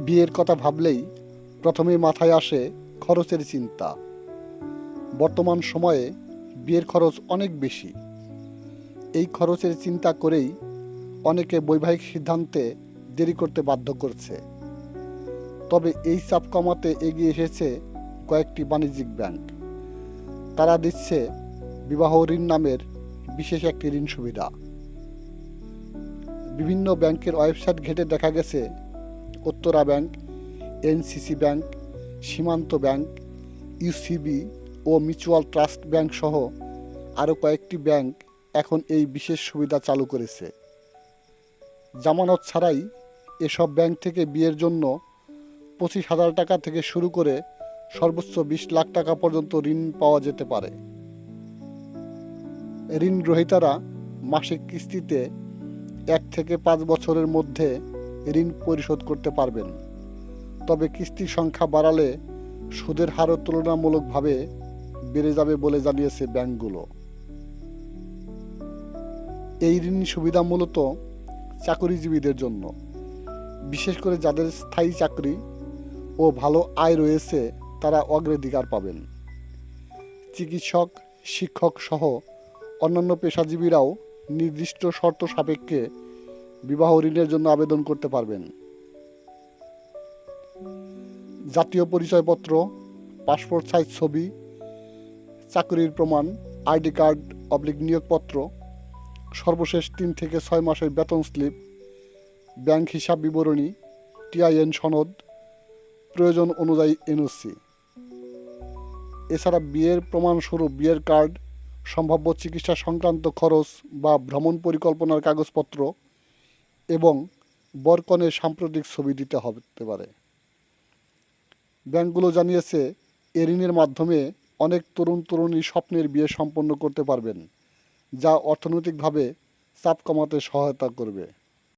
বিয়ের কথা ভাবলেই প্রথমেই মাথায় আসে খরচের চিন্তা। বর্তমান সময়ে বিয়ের খরচ অনেক বেশি। এই খরচের চিন্তা করেই অনেকে বৈবাহিক সিদ্ধান্তে দেরি করতে বাধ্য করছে। তবে এই চাপ কমাতে এগিয়ে এসেছে কয়েকটি বাণিজ্যিক ব্যাংক। তারা দিচ্ছে বিবাহ ঋণ নামের বিশেষ একটি ঋণ সুবিধা। বিভিন্ন ব্যাংকের ওয়েবসাইট ঘেটে দেখা গেছে Uttara bank, NCC bank, Shimanto bank, UCB ও মিউচুয়াল ট্রাস্ট ব্যাংক সহ আরও কয়েকটি ব্যাংক এখন এই বিশেষ সুবিধা চালু করেছে। জামানত ছাড়াই এসব ব্যাংক থেকে বিয়ের জন্য পঁচিশ হাজার টাকা থেকে শুরু করে সর্বোচ্চ বিশ লাখ টাকা পর্যন্ত ঋণ পাওয়া যেতে পারে। ঋণ গ্রহীতারা মাসিক কিস্তিতে এক থেকে পাঁচ বছরের মধ্যে ঋণ পরিশোধ করতে পারবেন। তবে কিস্তির সংখ্যা বাড়ালে সুদের হারও তুলনামূলকভাবে বেড়ে যাবে বলে জানিয়েছে ব্যাংকগুলো। এই ঋণ সুবিধা মূলত চাকরিজীবীদের জন্য। বিশেষ করে যাদের স্থায়ী চাকরি ও ভালো আয় রয়েছে, তারা অগ্রাধিকার পাবেন। চিকিৎসক শিক্ষক সহ অন্যান্য পেশাজীবীরাও নির্দিষ্ট শর্ত সাপেক্ষে বিবাহ ঋণের জন্য আবেদন করতে পারবেন। জাতীয় পরিচয়পত্র পাসপোর্ট সাইজ ছবি, চাকরির প্রমাণ, আইডি কার্ড অবলিক নিয়োগপত্র, সর্বশেষ তিন থেকে ছয় মাসের বেতন স্লিপ, ব্যাংক হিসাব বিবরণী টিআইএন সনদ, প্রয়োজন অনুযায়ী এনওসি। এছাড়া বিয়ের প্রমাণস্বরূপ বিয়ের কার্ড, সম্ভাব্য চিকিৎসা সংক্রান্ত খরচ বা ভ্রমণ পরিকল্পনার কাগজপত্র এবং বরকনের সাম্প্রতিক ছবি দিতে হতে পারে। ব্যাংকগুলো জানিয়েছে, এ ঋণের মাধ্যমে অনেক তরুণ তরুণী স্বপ্নের বিয়ে সম্পন্ন করতে পারবেন, যা অর্থনৈতিকভাবে চাপ কমাতে সহায়তা করবে।